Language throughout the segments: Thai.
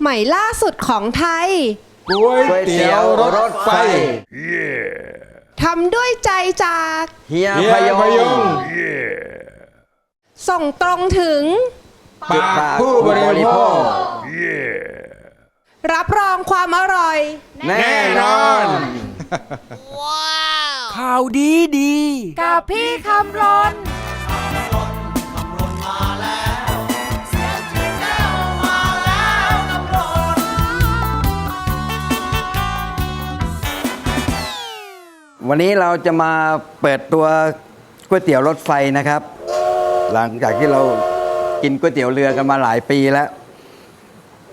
ใหม่ล่าสุดของไทยก๋วยเตี๋ยวรถไฟทำด้วยใจจาก เฮียเฮียพยพยงงส่งตรงถึง ปากผู้บริโภครับรองความอร่อย แน่นอน ข่าวดีดี กับพี่คำรน วันนี้เราจะมาเปิดตัวก๋วยเตี๋ยวรถไฟนะครับ หลังจากที่เรากินก๋วยเตี๋ยวเรือกันมาหลายปีแล้ว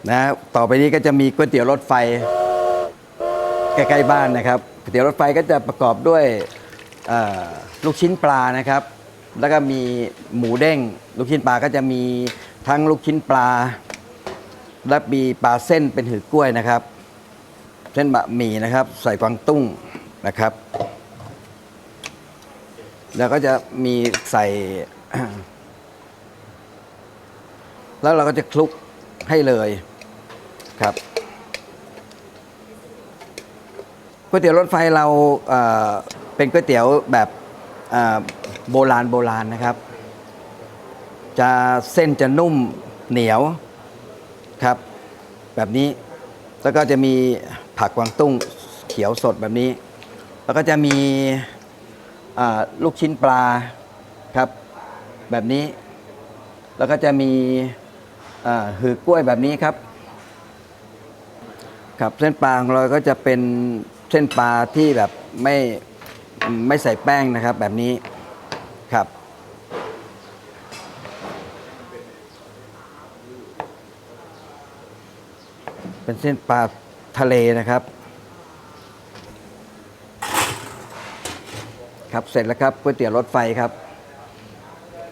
นะต่อไปนี้ก็จะมีก๋วยเตี๋ยวรถไฟใกล้ๆบ้านนะครับก๋วยเตี๋ยวรถไฟก็จะประกอบด้วยลูกชิ้นปลานะครับ แล้วก็มีหมูเด้ง ลูกชิ้นปลาก็จะมีทั้งลูกชิ้นปลา และมีปลาเส้นเป็นหือกล้วยนะครับ เส้นบะหมี่นะครับ ใส่กวางตุ้ง นะครับ แล้วก็จะมีใส่ แล้วเราก็จะคลุกให้เลยครับก๋วยเตี๋ยวรถไฟเราเป็นก๋วยเตี๋ยวแบบโบราณโบราณนะครับ จะเส้นจะนุ่มเหนียวครับ แบบนี้แล้วก็จะมีผักกวางตุ้งเขียวสดแบบนี้ แล้วก็จะมีลูกชิ้นปลาครับแบบนี้ แล้วก็จะมีหือกล้วยแบบนี้ครับครับเส้นปลาของเราก็จะเป็นเส้นปลาที่แบบไม่ไม่ใส่แป้งนะครับ แบบนี้ครับเป็นเส้นปลาทะเลนะครับ ครับเสร็จแล้วครับก๋วยเตี๋ยวรถไฟครับ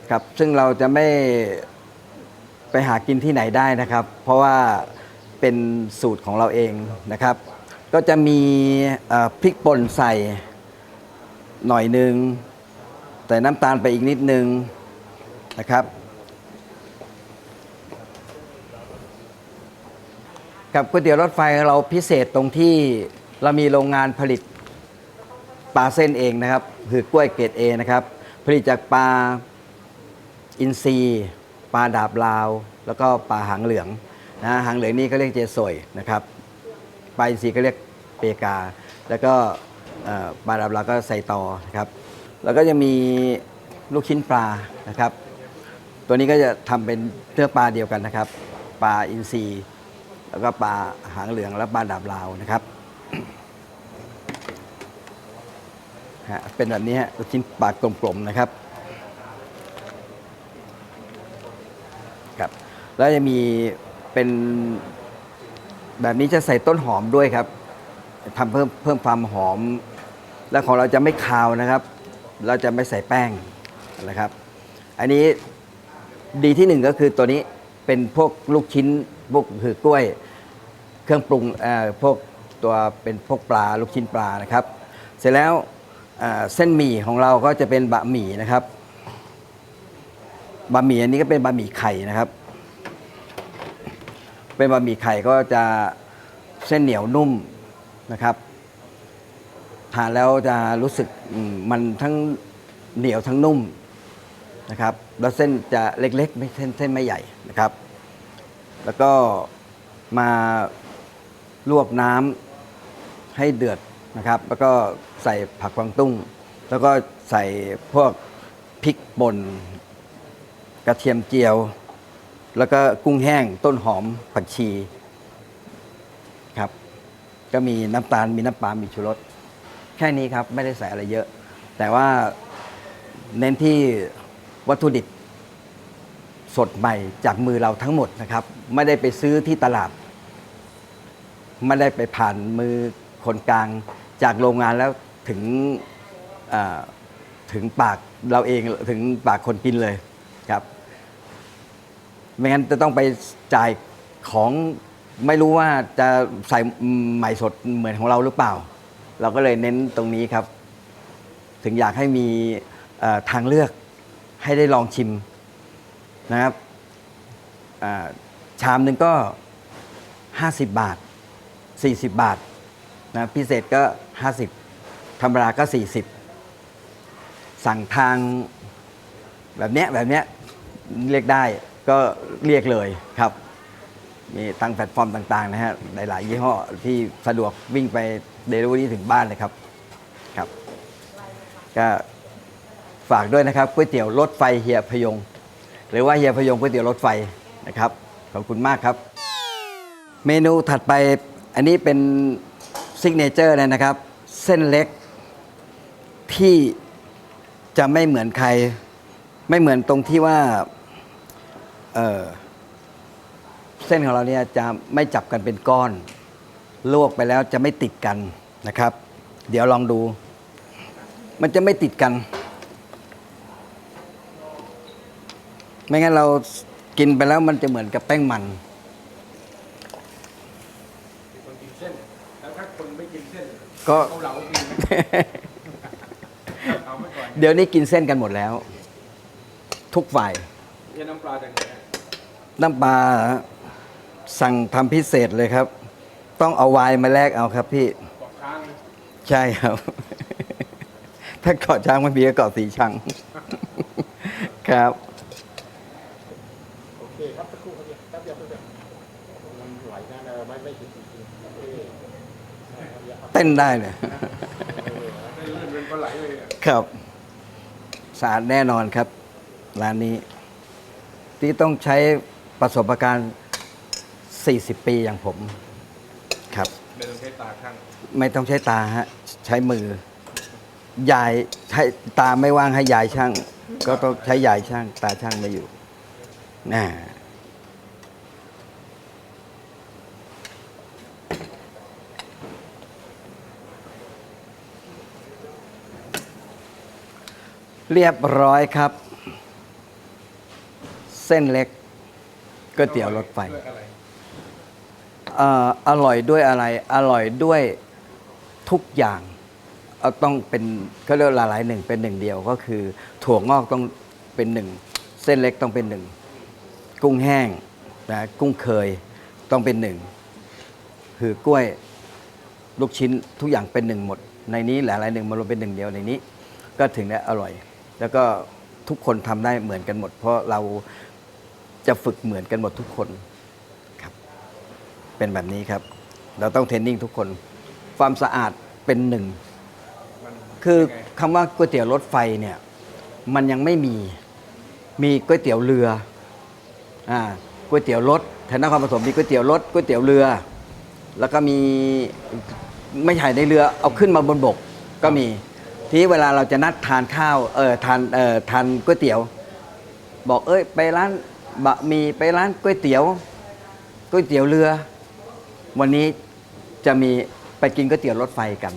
ครับ ซึ่งเราจะไม่ไปหากินที่ไหนได้นะครับ เพราะว่าเป็นสูตรของเราเองนะครับ ก็จะมีพริกป่นใส่หน่อยหนึ่งแต่น้ำตาลไปอีกนิดนึงนะครับกับก๋วยเตี๋ยวรถไฟเราพิเศษตรงที่เรามีโรงงานผลิตปลาเส้นเองนะครับ คือกล้วยเกรดเอนะครับ ผลิตจากปลาอินทรีปลาดาบลาว แล้วก็ปลาหางเหลืองนะหางเหลืองนี่เขาเรียกเจสวยนะครับปลาอินทรีก็เรียกเปกา แล้วก็ปลาดาบลาวก็ใส่ตอนะครับ แล้วก็จะมีลูกชิ้นปลานะครับ ตัวนี้ก็จะทำเป็นเนื้อปลาเดียวกันนะครับ ปลาอินทรีแล้วก็ปลาหางเหลืองและปลาดาบลาวนะครับ ฮะเป็นแบบนี้ฮะลูกชิ้นปลากลมๆนะครับครับแล้วจะมีเป็นแบบนี้จะใส่ต้นหอมด้วยครับทำเพิ่มเพิ่มความหอม และของเราจะไม่คาวนะครับ เราจะไม่ใส่แป้งนะครับ อันนี้ดีที่หนึ่งก็คือตัวนี้เป็นพวกลูกชิ้นพวกคือกล้วย เครื่องปรุงเอ่อพวกตัวเป็นพวกปลาลูกชิ้นปลานะครับ เสร็จแล้ว เส้นหมี่ของเราก็จะเป็นบะหมี่นะครับ บะหมี่อันนี้ก็เป็นบะหมี่ไข่นะครับ เป็นบะหมี่ไข่ก็จะเส้นเหนียวนุ่มนะครับ ทานแล้วจะรู้สึกมมันทั้งเหนียวทั้งนุ่มนะครับ แล้วเส้นจะเล็กๆไม่เส้นเส้นไม่ใหญ่นะครับ แล้วก็มาลวกน้ำให้เดือดนะครับ แล้วก็ ใส่ผักกวางตุ้ง แล้วก็ใส่พวกพริกป่นกระเทียมเจียว แล้วก็กุ้งแห้งต้นหอมผักชีครับ ก็มีน้ำตาลมีน้ำปลามีชูรสแค่นี้ครับไม่ได้ใส่อะไรเยอะ แต่ว่าเน้นที่วัตถุดิบสดใหม่จากมือเราทั้งหมดนะครับ ไม่ได้ไปซื้อที่ตลาด ไม่ได้ไปผ่านมือคนกลางจากโรงงานแล้ว ถึงถึงปากเราเองถึงปากคนกินเลยครับ ไม่งั้นจะต้องไปจ่ายของไม่รู้ว่าจะใส่ใหม่สดเหมือนของเราหรือเปล่า เราก็เลยเน้นตรงนี้ครับ ถึงอยากให้มีทางเลือกให้ได้ลองชิมนะครับชามหนึ่งก็ 50 บาท 40 บาทนะพิเศษก็ 50 ธรรมดาก็ 40 สั่งทางแบบเนี้ยแบบเนี้ยเรียกได้ก็เรียกเลยครับ มีทางแพลตฟอร์มต่างๆนะฮะหลายๆยี่ห้อที่สะดวกวิ่งไปเดลิเวอรี่ถึงบ้านเลยครับครับ ก็ฝากด้วยนะครับก๋วยเตี๋ยวรถไฟเฮียพยง หรือว่าเฮียพยงก๋วยเตี๋ยวรถไฟนะครับขอบคุณมากครับ เมนูถัดไปอันนี้เป็นซิกเนเจอร์เลยนะครับ เส้นเล็ก ที่จะไม่เหมือนใคร ไม่เหมือนตรงที่ว่าเออเส้นของเราเนี่ยจะไม่จับกันเป็นก้อน ลวกไปแล้วจะไม่ติดกันนะครับ เดี๋ยวลองดู มันจะไม่ติดกัน ไม่งั้นเรากินไปแล้วมันจะเหมือนกับแป้งมันคนกินเส้นแล้วถ้าคนไม่กินเส้นก็เกาเหลากินไหม เอาไม่ก่อนเดี๋ยวนี้กินเส้นกันหมดแล้ว ทุกฝ่ายเรียนน้ำปลาจากไหนน้ำปลาสั่งทำพิเศษเลยครับ ต้องเอาไวน์มาแลกเอาครับพี่เกาะช้างใช่ครับ ถ้าเกาะช้างมันมีก็เกาะสีชัง ครับ โอเคครับสักครู่ครับเดียวแป๊บเดียวแป๊บเดียวมันไหวนะเออไม่ไม่ถึงจริงๆโอเคใช่ครับเดี๋ยวครับเต้นได้เลยเออได้เลื่อนเป็นปลาไหลเลยอะ ครับ สะอาดแน่นอนครับ ร้านนี้ ที่ต้องใช้ประสบการณ์ 40 ปีอย่างผมครับเดินใช้ตาข้างไม่ต้องใช้ตาฮะใช้มือ ยายใช้ตาไม่ว่างให้ยายช่าง ก็ต้องใช้ยายช่าง ตาช่างไม่อยู่น่า เรียบร้อยครับ เส้นเล็กก๋วยเตี๋ยวรถไฟอรเอ่ออร่อยด้วยอะไร อร่อยด้วยทุกอย่างเอาต้องเป็นก็เรียกหลายๆหนึ่งเป็นหนึ่งเดียวก็คือ ถั่วงอกต้องเป็นหนึ่งเส้นเล็กต้องเป็นหนึ่งกุ้งแห้งนะกุ้งเคยต้องเป็นหนึ่งคือกล้วยลูกชิ้นทุกอย่างเป็นหนึ่งหมด ในนี้หลายๆหนึ่งมารวมเป็นหนึ่งเดียวในนี้ ก็ถึงได้อร่อย แล้วก็ทุกคนทำได้เหมือนกันหมด เพราะเราจะฝึกเหมือนกันหมดทุกคนเป็นแบบนี้ครับ เราต้องเทรนนิ่งทุกคน ความสะอาดเป็นหนึ่งมันคือยังไงคำว่าก๋วยเตี๋ยวรถไฟเนี่ย มันยังไม่มีมีก๋วยเตี๋ยวเรืออ่าก๋วยเตี๋ยวรถแถวนครปฐมมีก๋วยเตี๋ยวรถก๋วยเตี๋ยวเรือ แล้วก็มีไม่ใช่ในเรือ เอาขึ้นมาบนบกก็มี ทีนี้เวลาเราจะนัดทานข้าวเออทานเออทานก๋วยเตี๋ยว บอกเอ้ยไปร้านบะหมี่ไปร้านก๋วยเตี๋ยวก๋วยเตี๋ยวเรือ วันนี้จะมีไปกินก๋วยเตี๋ยวรถไฟกัน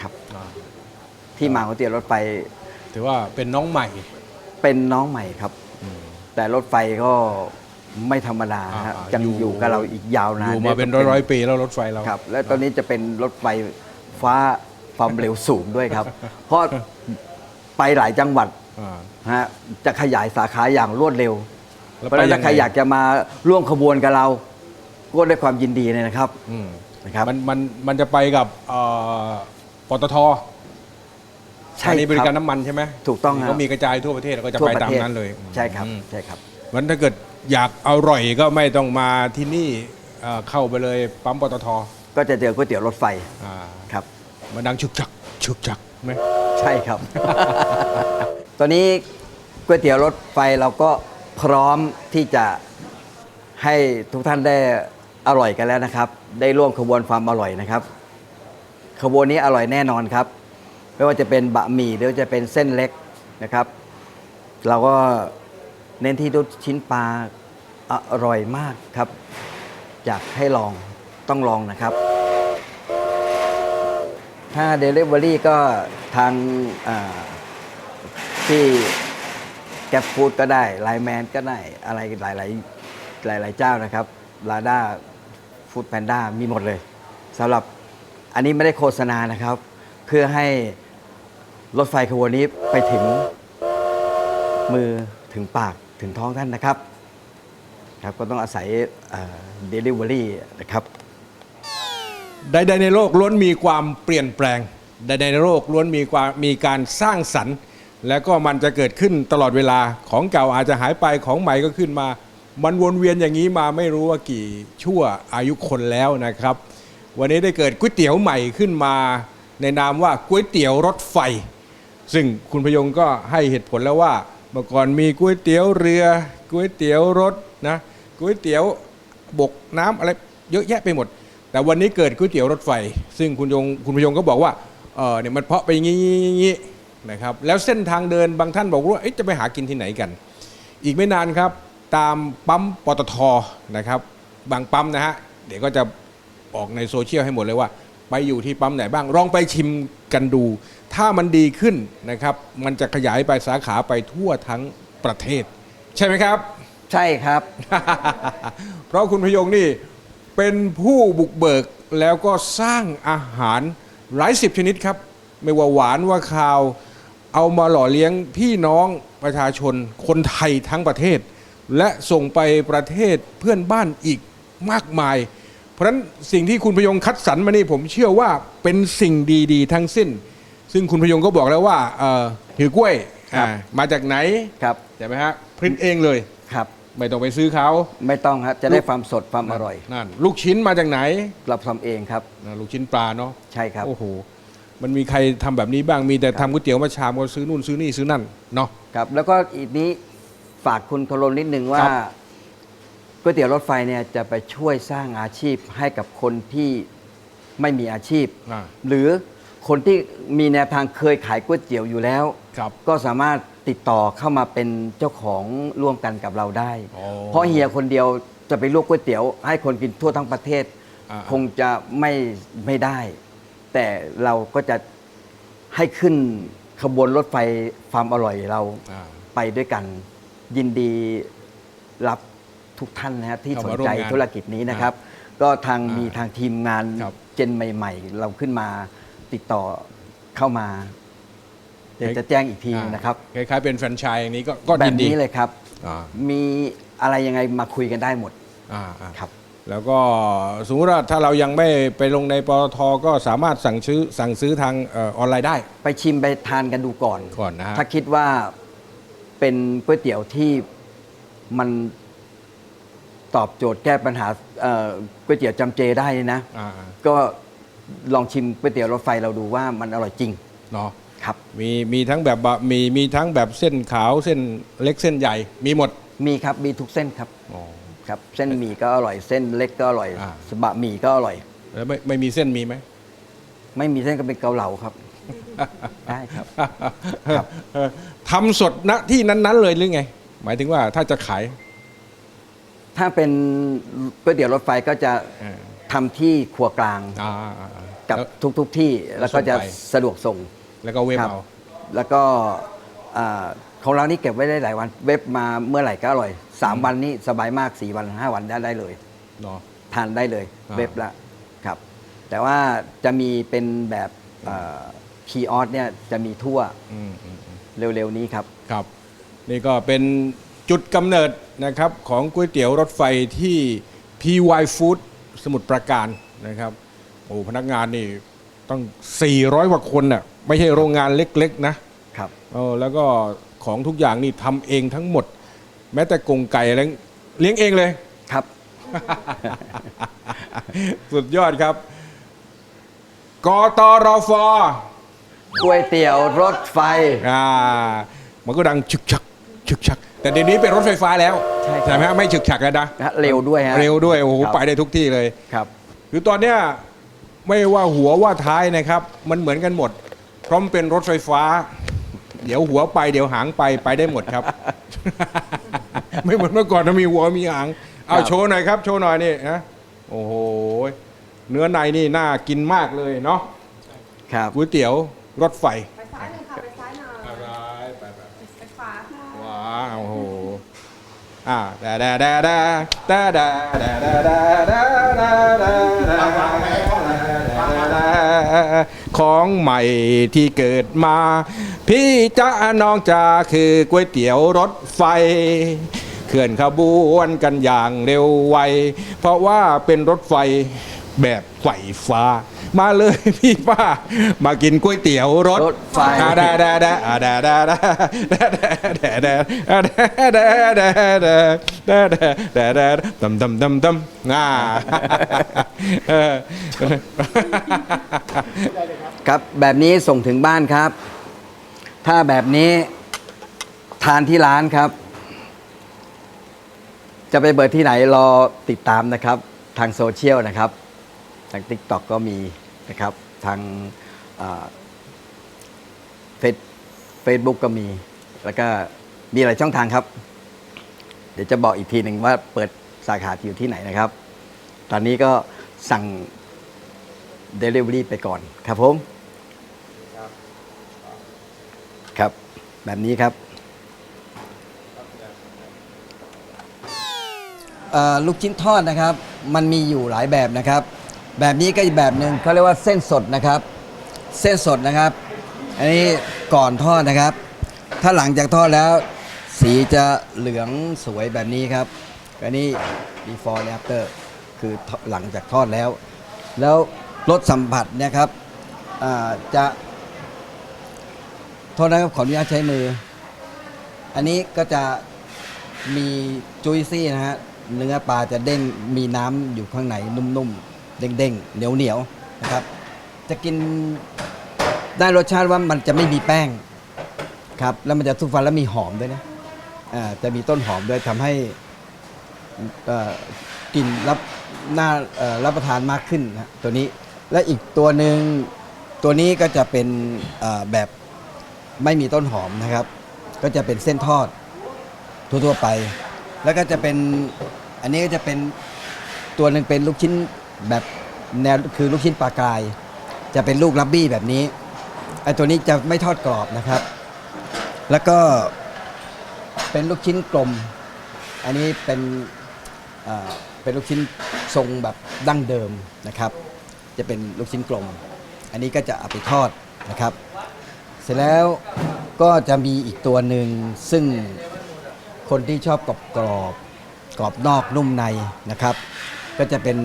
ครับอ่าที่มาของก๋วยเตี๋ยวรถไฟ ถือว่าเป็นน้องใหม่ เป็นน้องใหม่ครับ แต่รถไฟก็ไม่ธรรมดาฮะอ่ายังอยู่อยู่กับเราอีกยาวนานอยู่มาเป็นร้อยร้อยๆปีแล้วรถไฟเราครับ และตอนนี้จะเป็นรถไฟฟ้า ความเร็วสูงด้วยครับ เพราะไปหลายจังหวัดอ่าฮะจะขยายสาขาอย่างรวดเร็วแล้วเพราะฉะนั้นไปยัถ้างไงใครอยากจะมาร่วมขบวนกับเรา ก็ด้วยความยินดีเลยนะครับ อืมนะครับ มันมันมันจะไปกับเอ่อปตทใช่อันนี้บริคการบน้ำมันใช่ไหมถูกต้องครับก็มีกระจายทั่วประเทศแล้วก็จะทั่วไปประตามเทศนั้นเลยใช่ครับอืม ใช่ครับ มันถ้าเกิดอยากอร่อยก็ไม่ต้องมาที่นี่เอ่อเข้าไปเลยปั๊มปตทก็จะเจอก๋วยเตี๋ยวรถไฟ อ่าครับ มันดังฉุกจักฉุกจักไหมใช่ครับ ตอนนี้ก๋วยเตี๋ยวรถไฟเราก็พร้อมที่จะให้ทุกท่านได้อร่อยกันแล้วนะครับ ได้ร่วมขบวนความอร่อยนะครับ ขบวนนี้อร่อยแน่นอนครับ ไม่ว่าจะเป็นบะหมี่หรือจะเป็นเส้นเล็กนะครับ เราก็เน้นที่ลูกชิ้นปลาอร่อยมากครับ อยากให้ลองต้องลองนะครับ ถ้า Delivery ก็ทางที่แก p ฟูดก็ได้ไลแมนก็ได้อะไรหลายๆหลาย ๆ เจ้านะครับลาด้าฟู้ดแพนด้ามีหมดเลยสำหรับอันนี้ไม่ได้โฆษณานะครับ เพื่อให้รถไฟขบวนนี้ไปถึงมือถึงปากถึงท้องท่านนะครับ ครับก็ต้องอาศัยเดลิเวอรี่นะครับ ใดๆในโลกล้วนมีความเปลี่ยนแปลง ใดๆในโลกล้วนมีความมีการสร้างสรรค์ แล้วก็มันจะเกิดขึ้นตลอดเวลาของเก่าอาจจะหายไปของใหม่ก็ขึ้นมา มันวนเวียนอย่างนี้มาไม่รู้ว่ากี่ชั่วอายุคนแล้วนะครับ วันนี้ได้เกิดก๋วยเตี๋ยวใหม่ขึ้นมา ในนามว่าก๋วยเตี๋ยวรถไฟ ซึ่งคุณพยงก็ให้เหตุผลแล้วว่าเมื่อก่อนมีก๋วยเตี๋ยวเรือก๋วยเตี๋ยวรถนะก๋วยเตี๋ยวบกน้ำอะไรเยอะแยะไปหมด แต่วันนี้เกิดก๋วยเตี๋ยวรถไฟ ซึ่งคุณยงคุณพยงก็บอกว่าเออเนี่ยมันเพาะไปอย่างงี้อย่างงี้นะครับแล้วเส้นทางเดินบางท่านบอกว่าเอ๊ะจะไปหากินที่ไหนกัน อีกไม่นานครับตามปั๊มปตทนะครับบางปั๊มนะฮะเดี๋ยวก็จะออกในโซเชียลให้หมดเลยว่า ไปอยู่ที่ปั๊มไหนบ้างลองไปชิมกันดู ถ้ามันดีขึ้นนะครับมันจะขยายไปสาขาไปทั่วทั้งประเทศ ใช่ไหมครับ ใช่ครับ เพราะคุณพยงนี่ เป็นผู้บุกเบิกแล้วก็สร้างอาหารหลายสิบชนิดครับ ไม่ว่าหวานว่าคาว เอามาหล่อเลี้ยงพี่น้องประชาชนคนไทยทั้งประเทศ และส่งไปประเทศเพื่อนบ้านอีกมากมาย เพราะฉะนั้นสิ่งที่คุณพยงคัดสรรมานี่ผมเชื่อว่าเป็นสิ่งดีๆ ทั้งสิ้น ซึ่งคุณพยงก็บอกแล้วว่าเอ่อถือกล้วยครับ อ่ามาจากไหนครับ ใช่ไหมฮะพรินเองเลย ครับ ไม่ต้องไปซื้อเขาไม่ต้องครับจะได้ความสดความอร่อยนั่นลูกชิ้นมาจากไหนเราทำเองครับนะลูกชิ้นปลาเนาะใช่ครับ โอ้โหมันมีใครทำแบบนี้บ้างมีแต่ทำก๋วยเตี๋ยวมาชามก็ซื้อนู่นซื้อนี่ซื้อนั่นเนาะครับ แล้วก็อีกนี้ฝากคุณโทรนนิดนึงว่าครับก๋วยเตี๋ยวรถไฟเนี่ยจะไปช่วยสร้างอาชีพให้กับคนที่ไม่มีอาชีพอ่าหรือคนที่มีแนวทางเคยขายก๋วยเตี๋ยวอยู่แล้วครับก็สามารถ ติดต่อเข้ามาเป็นเจ้าของร่วมกันกับเราได้ อ๋อเพราะเฮียคนเดียวจะไปลวกก๋วยเตี๋ยว ให้คนกินทั่วทั้งประเทศ อ่า คงจะไม่ไม่ได้ แต่เราก็จะให้ขึ้นขบวนรถไฟความอร่อยเรา อ่า ไปด้วยกันยินดีรับทุกท่านนะครับที่เข้าสนมาร่วมใจงานธุรกิจนี้นะครับ ก็ทางอ่ามีมีทางทีมงานครับ เจนใหม่ ๆ เราขึ้นมาติดต่อเข้ามา เดี๋ยวจะแจ้งอีกทีนะครับคล้ายๆเป็นแฟรนไชส์อย่างนี้ก็ก็แบยิบนดีนี้เลยครับ อ่ามีอะไรยังไงมาคุยกันได้หมดอ่าอ่า ครับ แล้วก็สมมติว่าถ้าเรายังไม่ไปลงในปตทก็สามารถสั่งซื้อสั่งซื้อทางเออออนไลน์ได้ ไปชิมไปทานกันดูก่อนก่อนนะฮะ ถ้าคิดว่าเป็นก๋วยเตี๋ยวที่มันตอบโจทย์แก้ปัญหาเอ่อก๋วยเตี๋ยวจำเจได้นะ อ่าก็ลองชิมก๋วยเตี๋ยวรถไฟเราดูว่ามันอร่อยจริงเนาะ ครับ มีมีทั้งแบบบะหมีมีทั้งแบบเส้นขาวเส้นเล็กเส้นใหญ่ มีหมดมีครับมีทุกเส้นครับอ๋อ ครับเส้นหมี่ก็อร่อยเส้นเล็กก็อร่อยอ่า สบะหมี่ก็อร่อย แล้วไม่ไม่มีเส้นมีไหม ไม่มีเส้นก็เป็นเกาเหลาครับ ได้ครับ ครับเออทำสดณที่นั้น ๆ เลยหรือไง หมายถึงว่าถ้าจะขายถ้าเป็นก๋วยเตี๋ยวรถไฟก็จะเออทำที่ครัวกลางอ่าอ่าอ่ากับแล้วทุกทุกๆที่แล้วก็จะส่งไป สะดวกส่ง แล้วก็เวฟครับ เอา แล้วก็อ่าของเรานี่เก็บไว้ได้หลายวัน เว็บมาเมื่อไหร่ก็อร่อยสามวันนี้สบายมากสี่วันห้าวันได้ได้เลย เนาะ ทานได้เลยอ่า เว็บละครับ แต่ว่าจะมีเป็นแบบคีออสเนี่ยจะมีทั่วอืมอืมอืมเร็วๆนี้ครับ ครับ นี่ก็เป็นจุดกำเนิดนะครับของก๋วยเตี๋ยวรถไฟที่ PY Food สมุทรปราการนะครับโอ้พนักงานนี่ ต้อง 400กว่าคนน่ะไม่ใช่โรงงานเล็กๆ นะครับเออแล้วก็ของทุกอย่างนี่ทำเองทั้งหมด แม้แต่กรงไก่อะไรเลี้ยงเองเลย ครับ สุดยอดครับกตรฟก๋วยเตี๋ยวรถไฟ อ่ามันก็ดังฉึกฉักฉึกฉัก แต่เดี๋ยวนี้เป็นรถไฟฟ้าแล้วใช่ครับ ไหมฮะไม่ฉึกฉักแล้วนะนะฮะเร็วด้วยฮะ เร็วด้วยโอ้โหครับ ไปได้ทุกที่เลย ครับ คือตอนเนี้ย ไม่ว่าหัวว่าท้ายนะครับ มันเหมือนกันหมด เพราะมันเป็นรถไฟฟ้า เดี๋ยวหัวไปเดี๋ยวหางไปไปได้หมดครับ ไม่เหมือนเมื่อก่อนนะมีหัวมีหางเอาครับโชว์หน่อยครับ โชว์หน่อยนี่นะโอ้โหเนื้อในนี่น่ากินมากเลยเนาะครับ ก๋วยเตี๋ยวรถไฟไปซ้ายหนึ่งค่ะ ไปซ้ายหน่อยไปขวาค่ะว้าวโอ้โหอ่าดาดาดาดาดาดาดาดาดาดาดาดาดา ของใหม่ที่เกิดมา พี่จ้าน้องจ้าคือก๋วยเตี๋ยวรถไฟเคลื่อนขบวนกันอย่างเร็วไว เพราะว่าเป็นรถไฟ แบบไฟฟ้า มาเลยพี่ป้า มากินก๋วยเตี๋ยวรถรถไฟ อ่าดาดาดาอ่าดาดาดาดาดาดาดาอ่าดาดาดาดาดาดาดาดาตำตำตำตำอ่าเออ ครับแบบนี้ส่งถึงบ้านครับ ถ้าแบบนี้ทานที่ร้านครับ จะไปเบิดที่ไหนรอติดตามนะครับ ทางโซเชียลนะครับ ทาง t ิ k t o k ก็มีนะครับ ทางเฟซเฟซบุ๊กก็มี แล้วก็มีหลายช่องทางครับ เดี๋ยวจะบอกอีกทีหนึ่งว่าเปิดสาขาอยู่ที่ไหนนะครับ ตอนนี้ก็สั่ง Delivery ไปก่อนครับผม ครับ แบบนี้ครับลูกชิ้นทอดนะครับ มันมีอยู่หลายแบบนะครับ แบบนี้ก็อีกแบบหนึ่งเขาเรียกว่าเส้นสดนะครับ เส้นสดนะครับ อันนี้ก่อนทอดนะครับ ถ้าหลังจากทอดแล้ว สีจะเหลืองสวยแบบนี้ครับอันนี้ before and after คือหลังจากทอดแล้ว แล้วรสสัมผัสเนะครับอ่าจะโทษนะครับขออนุญาตใช้มือ อันนี้ก็จะมีจุยซี่นะฮะเนื้อปลาจะเด้งมีน้ำอยู่ข้างในนุ่มๆ เด้งๆ เหนียวๆนะครับ จะกินได้รสชาติว่ามันจะไม่มีแป้งครับ แล้วมันจะทุกฟันแล้วมีหอมด้วยนะอ่าจะมีต้นหอมด้วยทำให้กลิ่นรับน่ารับประทานมากขึ้นนะตัวนี้และอีกตัวหนึ่งตัวนี้ก็จะเป็นแบบไม่มีต้นหอมนะครับ ก็จะเป็นเส้นทอดทั่วๆไป แล้วก็จะเป็นอันนี้ก็จะเป็นตัวหนึ่งเป็นลูกชิ้น แบบแนวคือลูกชิ้นปลากราย จะเป็นลูกลับบี้แบบนี้ไอ้ตัวนี้จะไม่ทอดกรอบนะครับ แล้วก็เป็นลูกชิ้นกลม อันนี้เป็นเอ่อเป็นลูกชิ้นทรงแบบดั้งเดิมนะครับ จะเป็นลูกชิ้นกลม อันนี้ก็จะเอาไปทอดนะครับ เสร็จแล้วก็จะมีอีกตัวหนึ่งซึ่งคนที่ชอบกรอบกรอบกรอบนอกนุ่มในนะครับ ก็จะเป็น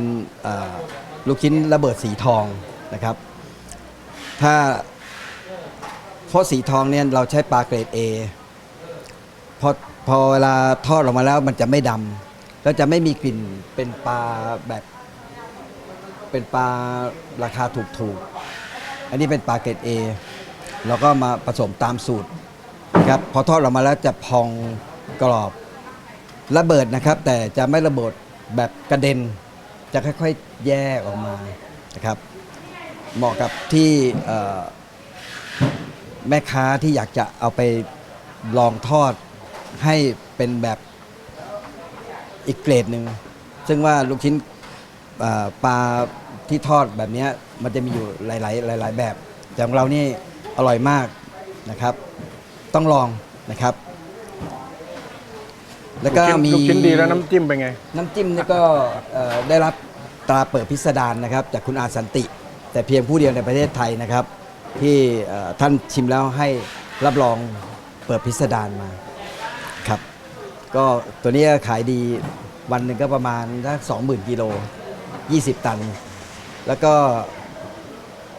ลูกชิ้นระเบิดสีทองนะครับ ถ้าเพราะสีทองเนี่ยเราใช้ปลาเกรด A พอพอเวลาทอดออกมาแล้วมันจะไม่ดำแล้วจะไม่มีกลิ่นเป็นปลาแบบ เป็นปลาราคาถูกๆ อันนี้เป็นปลาเกรด A เราก็มาผสมตามสูตรนะครับพอทอดออกมาแล้วจะพองกรอบระเบิดนะครับ แต่จะไม่ระเบิดแบบกระเด็น จะค่อยๆแยกออกมานะครับ เหมาะกับที่แม่ค้าที่อยากจะเอาไปลองทอดให้เป็นแบบอีกเกรดหนึ่ง ซึ่งว่าลูกชิ้นปลาที่ทอดแบบนี้มันจะมีอยู่หลาย ๆ หลาย ๆ แบบแต่ของเรานี่อร่อยมากนะครับ ต้องลองนะครับ แล้วก็มีลูกชิ้นดีแล้วน้ำจิ้มเป็นไง น้ำจิ้มนี่ก็เอ่อได้รับตราเปิดพิสดารนะครับจากคุณอาสันติ แต่เพียงผู้เดียวในประเทศไทยนะครับ ที่เอ่อท่านชิมแล้วให้รับรองเปิดพิสดารมาครับ ก็ตัวนี้ก็ขายดีวันหนึ่งก็ประมาณถ้าสองหมื่นกิโล20 ตัน แล้วก็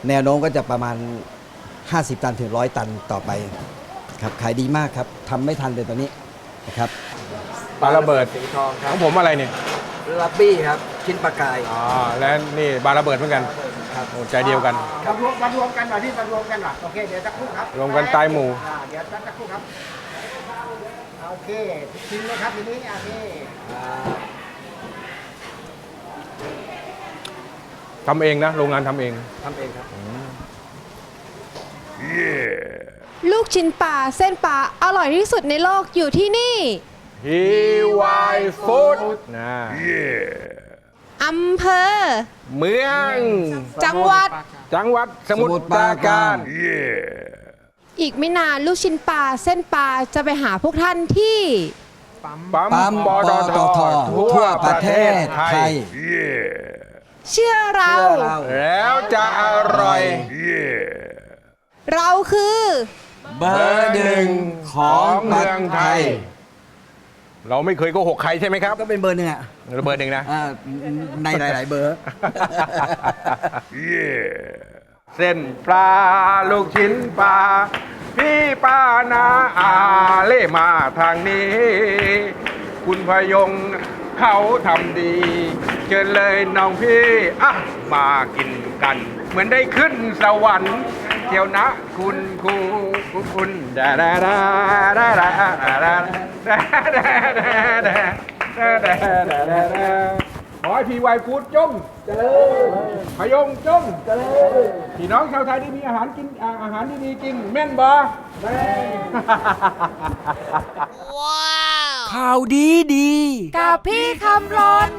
แนวโน้มก็จะประมาณ 50 ตันถึง 100 ตันต่อไปครับขายดีมากครับทำไม่ทันเลยตอนนี้นะครับ ปลาระเบิดสีทองคขรัอบงผมอะไรเนี่ยลับบี้ครับ ชิ้นปลากายอ๋อและนี่ปลาระเบิดเหมือนกันครับโอ้ใจเดียวกัน มารวมมารวมกันหน่อยที่มารวมกันหน่อยโอเคเดี๋ยวสักครู่ครับรวมกันตายหมู่ อ่าเดี๋ยวสักครู่ครับโอเคชิมเลยครับทีนี้โอเคทำเองนะ โรงงานทำเอง ทำเองครับ ลูกชิ้นปลาเส้นปลาอร่อยที่สุดในโลกอยู่ที่นี่ ฮีวายฟู้ดนะอำเภอ เมือง จังหวัด จังหวัดสมุทรปราการ อีกไม่นานลูกชิ้นปลาเส้นปลาจะไปหาพวกท่านที่ ปั๊มปั๊มปปตตทททั่วประเทศไทย เชื่อเรา แล้วจะอร่อย เราคือ เบอร์หนึ่งของเมืองไทย เราไม่เคยโกหกใครใช่ไหมครับก็เป็นเบอร์หนึ่งอะเบอร์หนึ่งนะอ่าในหลาย ๆ เบอร์ เส้นปลาลูกชิ้นปลาพี่ป้านาอาเล่มาทางนี้ คุณพยงเขาทำดีเชิญเลยน้องพี่อะมากินกัน เหมือนได้ขึ้นสวรรค์เที่ยวนะ คุณครูคุณคุณดาดาดาดาดาดา ดแดดแดดแดดแดดห้พีวายฟูดจงเจริญพยงจงเจริญพี่น้องชาวไทยที่มีอาหารกินอาหารที่ดีกินแม่นบ่แม่นข่าวดีดี กับพี่คำรอน